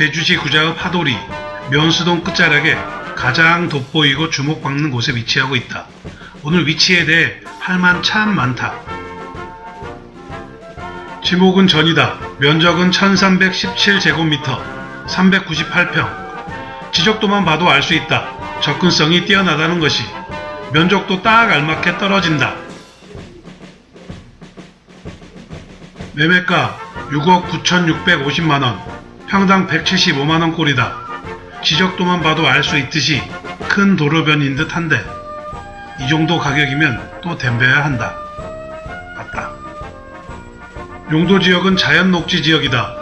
제주시 구자읍 하도리 면수동 끝자락에 가장 돋보이고 주목받는 곳에 위치하고 있다. 오늘 위치에 대해 할 만 참 많다. 지목은 전이다. 면적은 1317제곱미터, 398평. 지적도만 봐도 알 수 있다. 접근성이 뛰어나다는 것이. 면적도 딱 알맞게 떨어진다. 매매가 6억 9,650만원, 평당 175만원 꼴이다. 지적도만 봐도 알 수 있듯이 큰 도로변인 듯 한데, 이 정도 가격이면 또 덤벼야 한다. 맞다. 용도 지역은 자연 녹지 지역이다.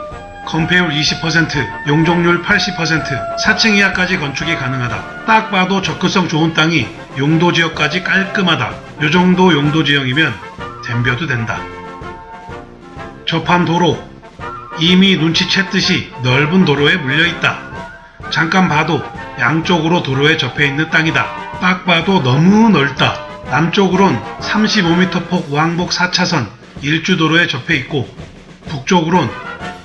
건폐율 20%, 용적률 80%, 4층 이하까지 건축이 가능하다. 딱 봐도 접근성 좋은 땅이 용도 지역까지 깔끔하다. 요 정도 용도 지역이면 덤벼도 된다. 접한 도로, 이미 눈치챘듯이 넓은 도로에 물려 있다. 잠깐 봐도 양쪽으로 도로에 접해 있는 땅이다. 딱 봐도 너무 넓다. 남쪽으론 35m 폭 왕복 4차선 일주도로에 접해 있고 북쪽으론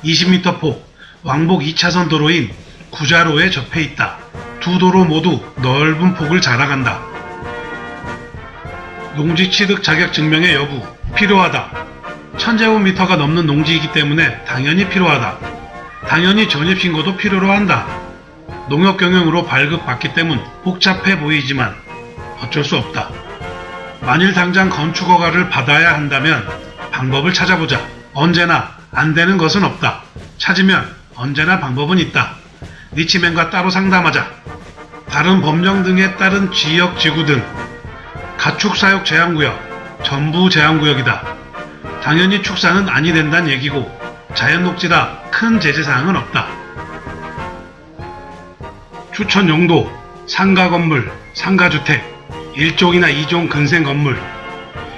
20m 폭 왕복 2차선 도로인 구자로에 접해 있다. 두 도로 모두 넓은 폭을 자랑한다. 농지 취득 자격 증명의 여부 필요하다. 1000제곱미터가 넘는 농지이기 때문에 당연히 필요하다. 당연히 전입신고도 필요로 한다. 농협 경영으로 발급받기 때문 복잡해 보이지만 어쩔 수 없다. 만일 당장 건축허가를 받아야 한다면 방법을 찾아보자. 언제나 안 되는 것은 없다. 찾으면 언제나 방법은 있다. 리치맨과 따로 상담하자. 다른 법령 등에 따른 지역 지구 등 가축 사육 제한구역, 전부 제한구역이다. 당연히 축사는 아니 된다는 얘기고 자연 녹지라 큰 제재사항은 없다. 추천 용도, 상가 건물, 상가 주택, 1종이나 2종 근생 건물,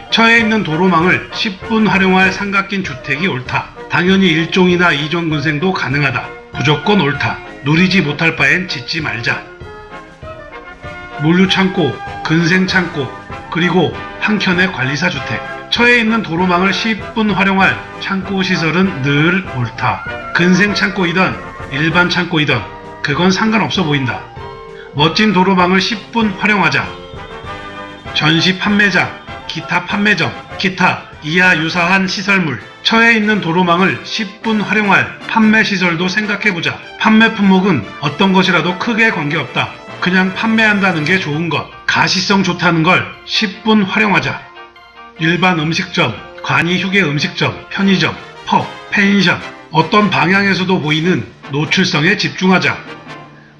처해 있는 도로망을 10분 활용할 삼각긴 주택이 옳다. 당연히 1종이나 2종 근생도 가능하다. 무조건 옳다. 누리지 못할 바엔 짓지 말자. 물류 창고, 근생 창고, 그리고 한켠의 관리사 주택. 처해 있는 도로망을 10분 활용할 창고 시설은 늘 옳다. 근생 창고이든 일반 창고이든 그건 상관없어 보인다. 멋진 도로망을 10분 활용하자. 전시 판매장, 기타 판매점, 기타 이하 유사한 시설물, 처해 있는 도로망을 10분 활용할 판매 시설도 생각해보자. 판매 품목은 어떤 것이라도 크게 관계없다. 그냥 판매한다는 게 좋은 것, 가시성 좋다는 걸 10분 활용하자. 일반 음식점, 관이 휴게 음식점, 편의점, 펍, 펜션, 어떤 방향에서도 보이는 노출성에 집중하자.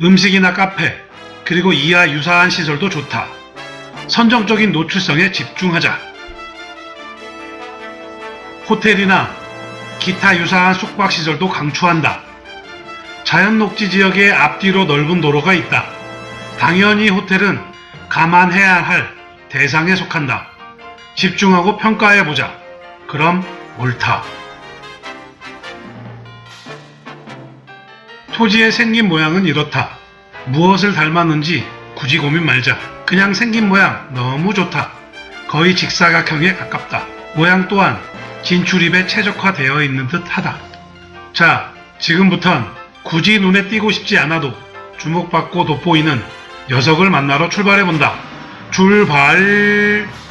음식이나 카페, 그리고 이하 유사한 시설도 좋다. 선정적인 노출성에 집중하자. 호텔이나 기타 유사한 숙박시설도 강추한다. 자연 녹지 지역의 앞뒤로 넓은 도로가 있다. 당연히 호텔은 감안해야 할 대상에 속한다. 집중하고 평가해보자. 그럼 옳다. 토지의 생긴 모양은 이렇다. 무엇을 닮았는지 굳이 고민 말자. 그냥 생긴 모양 너무 좋다. 거의 직사각형에 가깝다. 모양 또한 진출입에 최적화되어 있는 듯 하다. 자, 지금부턴 굳이 눈에 띄고 싶지 않아도 주목받고 돋보이는 녀석을 만나러 출발해본다. 출발!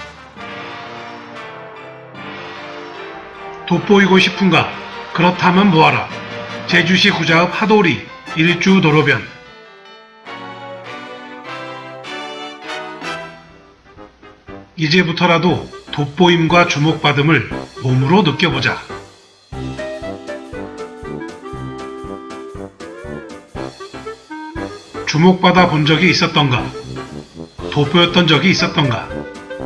돋보이고 싶은가? 그렇다면 보아라. 제주시 구자읍 하도리 일주 도로변 이제부터라도 돋보임과 주목받음을 몸으로 느껴보자. 주목받아 본 적이 있었던가? 돋보였던 적이 있었던가?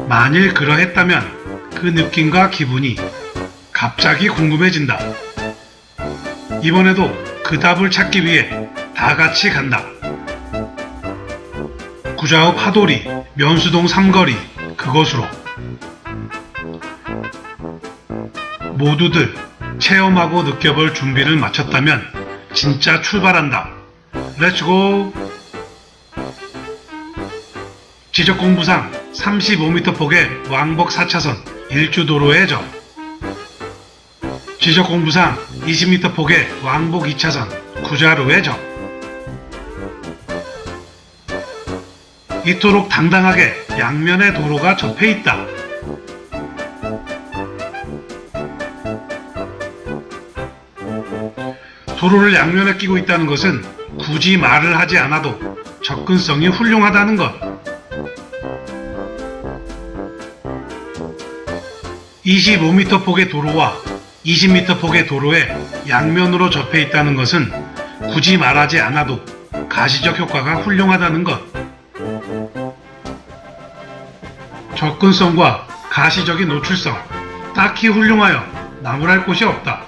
만일 그러했다면 그 느낌과 기분이 갑자기 궁금해진다. 이번에도 그 답을 찾기 위해 다 같이 간다. 구자읍 하도리, 면수동 삼거리, 그곳으로. 모두들 체험하고 느껴볼 준비를 마쳤다면 진짜 출발한다. 렛츠고! 지적공부상 35m 폭의 왕복 4차선 일주도로의 점. 지적 공부상 20m 폭의 왕복 2차선 구자로의 적. 이토록 당당하게 양면의 도로가 접해 있다. 도로를 양면에 끼고 있다는 것은 굳이 말을 하지 않아도 접근성이 훌륭하다는 것. 25m 폭의 도로와 20m 폭의 도로에 양면으로 접해 있다는 것은 굳이 말하지 않아도 가시적 효과가 훌륭하다는 것. 접근성과 가시적인 노출성, 딱히 훌륭하여 나무랄 곳이 없다.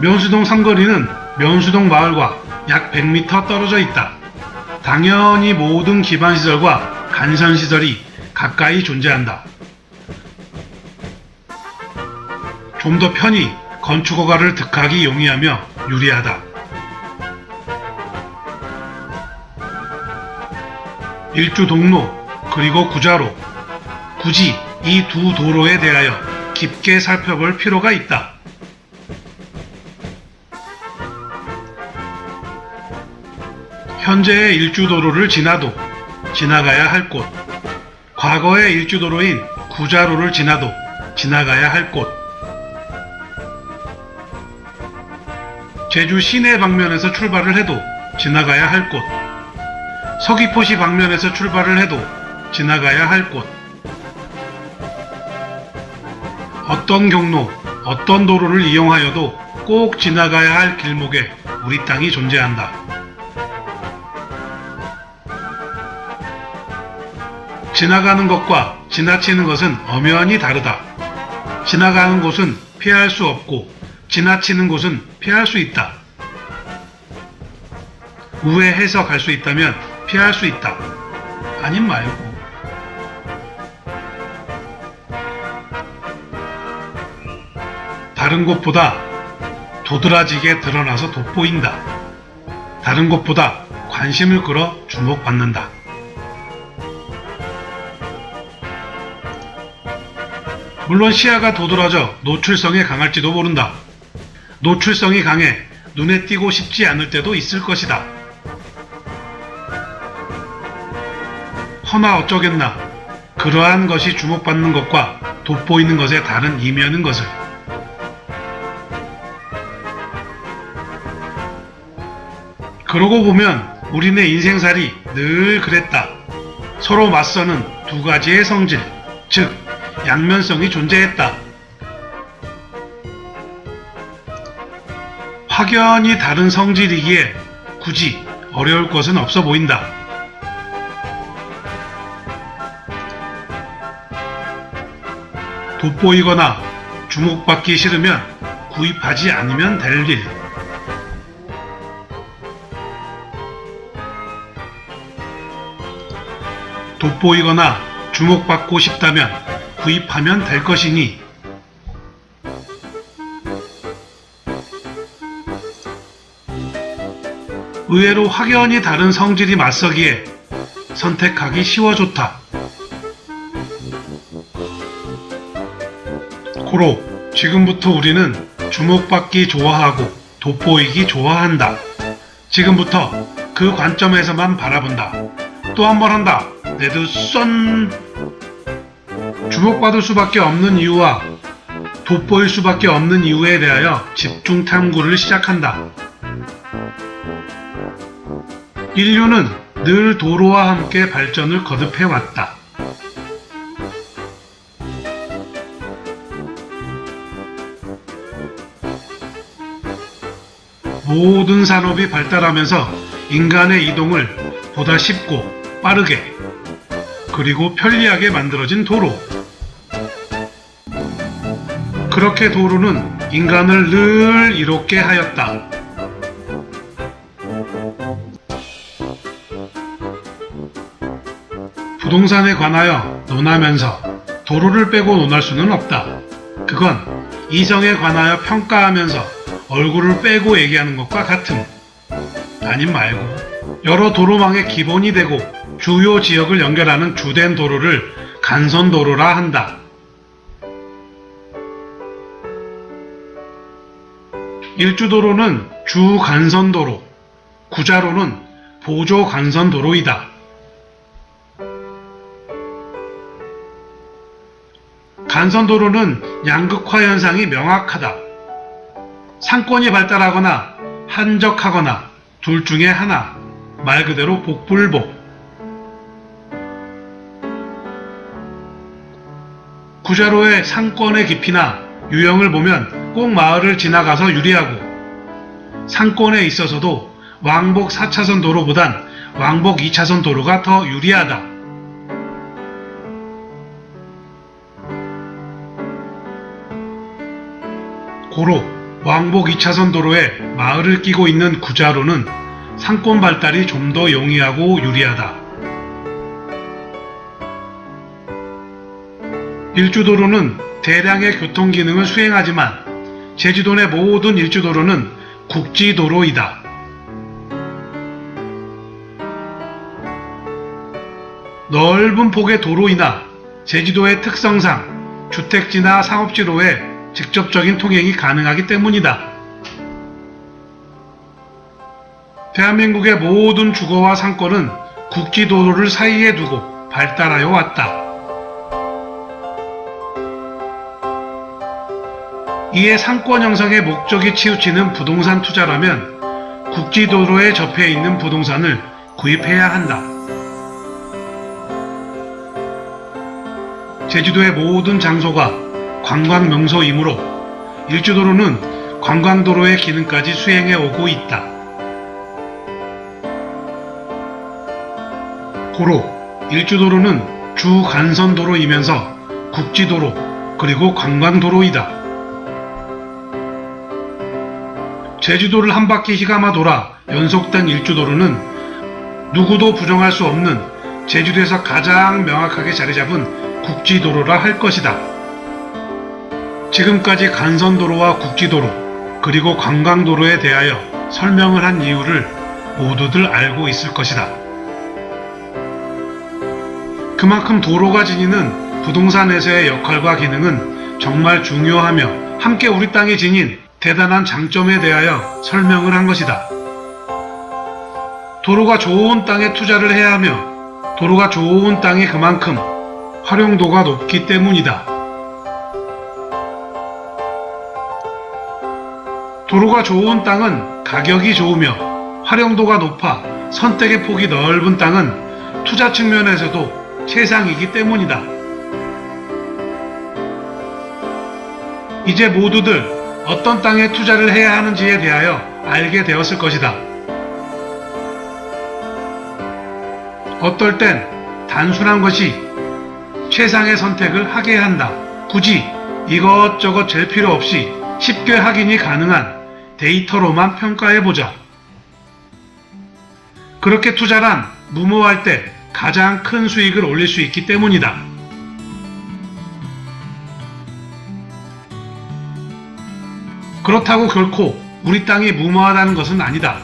면수동 삼거리는 면수동 마을과 약 100m 떨어져 있다. 당연히 모든 기반시설과 간선시설이 가까이 존재한다. 좀 더 편히 건축허가를 득하기 용이하며 유리하다. 일주 동로 그리고 구자로 굳이 이 두 도로에 대하여 깊게 살펴볼 필요가 있다. 현재의 일주도로를 지나도 지나가야 할 곳, 과거의 일주도로인 구자로를 지나도 지나가야 할 곳, 제주 시내 방면에서 출발을 해도 지나가야 할 곳, 서귀포시 방면에서 출발을 해도 지나가야 할 곳, 어떤 경로, 어떤 도로를 이용하여도 꼭 지나가야 할 길목에 우리 땅이 존재한다. 지나가는 것과 지나치는 것은 엄연히 다르다. 지나가는 곳은 피할 수 없고 지나치는 곳은 피할 수 있다. 우회해서 갈 수 있다면 피할 수 있다. 아님 말고. 다른 곳보다 도드라지게 드러나서 돋보인다. 다른 곳보다 관심을 끌어 주목받는다. 물론 시야가 도드라져 노출성에 강할지도 모른다. 노출성이 강해 눈에 띄고 싶지 않을 때도 있을 것이다. 허나 어쩌겠나. 그러한 것이 주목받는 것과 돋보이는 것의 다른 이면인 것을. 그러고 보면 우리네 인생살이 늘 그랬다. 서로 맞서는 두 가지의 성질, 즉, 양면성이 존재했다. 확연히 다른 성질이기에 굳이 어려울 것은 없어 보인다. 돋보이거나 주목받기 싫으면 구입하지 않으면 될 일. 돋보이거나 주목받고 싶다면 구입하면 될 것이니 의외로 확연히 다른 성질이 맞서기에 선택하기 쉬워졌다. 고로 지금부터 우리는 주목받기 좋아하고 돋보이기 좋아한다. 지금부터 그 관점에서만 바라본다. 또 한 번 한다. 내드 쏜 주목받을 수밖에 없는 이유와 돋보일 수밖에 없는 이유에 대하여 집중 탐구를 시작한다. 인류는 늘 도로와 함께 발전을 거듭해 왔다. 모든 산업이 발달하면서 인간의 이동을 보다 쉽고 빠르게 그리고 편리하게 만들어진 도로. 그렇게 도로는 인간을 늘 이롭게 하였다. 부동산에 관하여 논하면서 도로를 빼고 논할 수는 없다. 그건 이성에 관하여 평가하면서 얼굴을 빼고 얘기하는 것과 같음. 아님 말고 여러 도로망의 기본이 되고 주요 지역을 연결하는 주된 도로를 간선도로라 한다. 일주도로는 주간선도로, 구자로는 보조간선도로이다. 간선도로는 양극화 현상이 명확하다. 상권이 발달하거나 한적하거나 둘 중에 하나, 말 그대로 복불복. 구자로의 상권의 깊이나 유형을 보면 꼭 마을을 지나가서 유리하고 상권에 있어서도 왕복 4차선 도로보단 왕복 2차선 도로가 더 유리하다. 고로 왕복 2차선 도로에 마을을 끼고 있는 구자로는 상권 발달이 좀 더 용이하고 유리하다. 일주도로는 대량의 교통 기능을 수행하지만 제주도 내 모든 일주도로는 국지도로이다. 넓은 폭의 도로이나 제주도의 특성상 주택지나 상업지로에 직접적인 통행이 가능하기 때문이다. 대한민국의 모든 주거와 상권은 국지도로를 사이에 두고 발달하여 왔다. 이에 상권 형성의 목적이 치우치는 부동산 투자라면 국지도로에 접해 있는 부동산을 구입해야 한다. 제주도의 모든 장소가 관광 명소이므로 일주도로는 관광도로의 기능까지 수행해 오고 있다. 고로 일주도로는 주 간선도로이면서 국지도로 그리고 관광도로이다. 제주도를 한 바퀴 휘감아 돌아 연속된 일주도로는 누구도 부정할 수 없는 제주도에서 가장 명확하게 자리 잡은 국지도로라 할 것이다. 지금까지 간선도로와 국지도로 그리고 관광도로에 대하여 설명을 한 이유를 모두들 알고 있을 것이다. 그만큼 도로가 지니는 부동산에서의 역할과 기능은 정말 중요하며 함께 우리 땅에 지닌 대단한 장점에 대하여 설명을 한 것이다. 도로가 좋은 땅에 투자를 해야 하며 도로가 좋은 땅이 그만큼 활용도가 높기 때문이다. 도로가 좋은 땅은 가격이 좋으며 활용도가 높아 선택의 폭이 넓은 땅은 투자 측면에서도 최상이기 때문이다. 이제 모두들 어떤 땅에 투자를 해야 하는지에 대하여 알게 되었을 것이다. 어떨 땐 단순한 것이 최상의 선택을 하게 한다. 굳이 이것저것 잴 필요 없이 쉽게 확인이 가능한 데이터로만 평가해보자. 그렇게 투자란 무모할 때 가장 큰 수익을 올릴 수 있기 때문이다. 그렇다고 결코 우리 땅이 무모하다는 것은 아니다.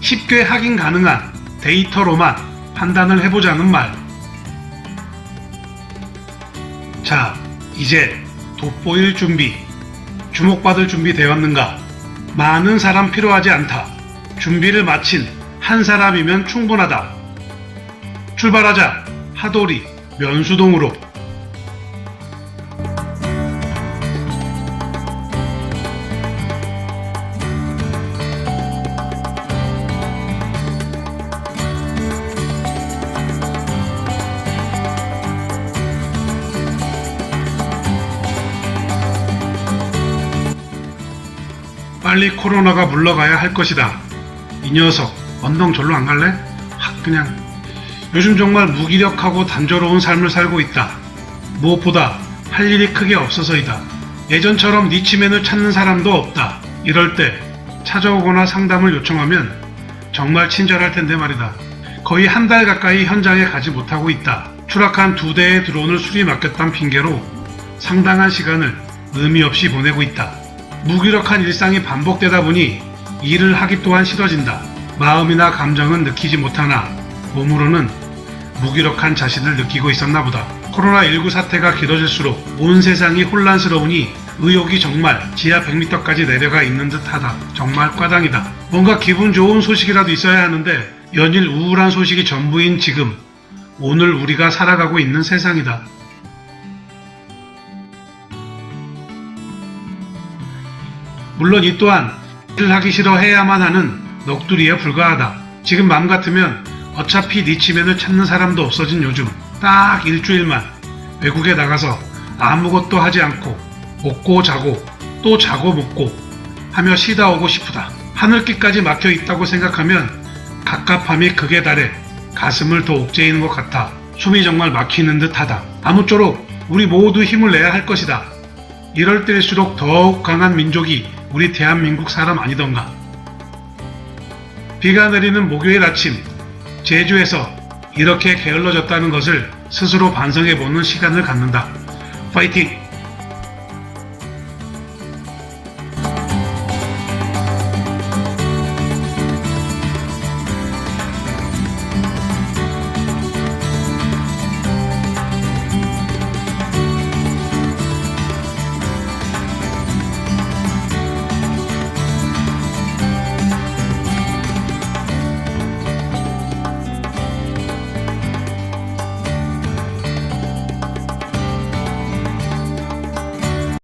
쉽게 확인 가능한 데이터로만 판단을 해보자는 말. 자, 이제 돋보일 준비, 주목받을 준비 되었는가? 많은 사람 필요하지 않다. 준비를 마친 한 사람이면 충분하다. 출발하자. 하도리, 면수동으로. 빨리 코로나가 물러가야 할 것이다. 이 녀석, 언덕 절로 안 갈래? 확 그냥. 요즘 정말 무기력하고 단조로운 삶을 살고 있다. 무엇보다 할 일이 크게 없어서이다. 예전처럼 니치맨을 찾는 사람도 없다. 이럴 때 찾아오거나 상담을 요청하면 정말 친절할 텐데 말이다. 거의 한 달 가까이 현장에 가지 못하고 있다. 추락한 두 대의 드론을 수리 맡겼단 핑계로 상당한 시간을 의미 없이 보내고 있다. 무기력한 일상이 반복되다 보니 일을 하기 또한 싫어진다. 마음이나 감정은 느끼지 못하나 몸으로는 무기력한 자신을 느끼고 있었나 보다. 코로나19 사태가 길어질수록 온 세상이 혼란스러우니 의욕이 정말 지하 100m까지 내려가 있는 듯 하다. 정말 과당이다. 뭔가 기분 좋은 소식이라도 있어야 하는데 연일 우울한 소식이 전부인 지금 오늘 우리가 살아가고 있는 세상이다. 물론 이 또한 일을 하기 싫어 해야만 하는 넋두리에 불과하다. 지금 맘 같으면 어차피 니치맨을 찾는 사람도 없어진 요즘 딱 일주일만 외국에 나가서 아무것도 하지 않고 먹고 자고 또 자고 먹고 하며 쉬다 오고 싶다. 하늘길까지 막혀 있다고 생각하면 갑갑함이 극에 달해 가슴을 더 옥죄이는 것 같아 숨이 정말 막히는 듯하다. 아무쪼록 우리 모두 힘을 내야 할 것이다. 이럴 때일수록 더욱 강한 민족이 우리 대한민국 사람 아니던가. 비가 내리는 목요일 아침, 제주에서 이렇게 게을러졌다는 것을 스스로 반성해보는 시간을 갖는다. 파이팅!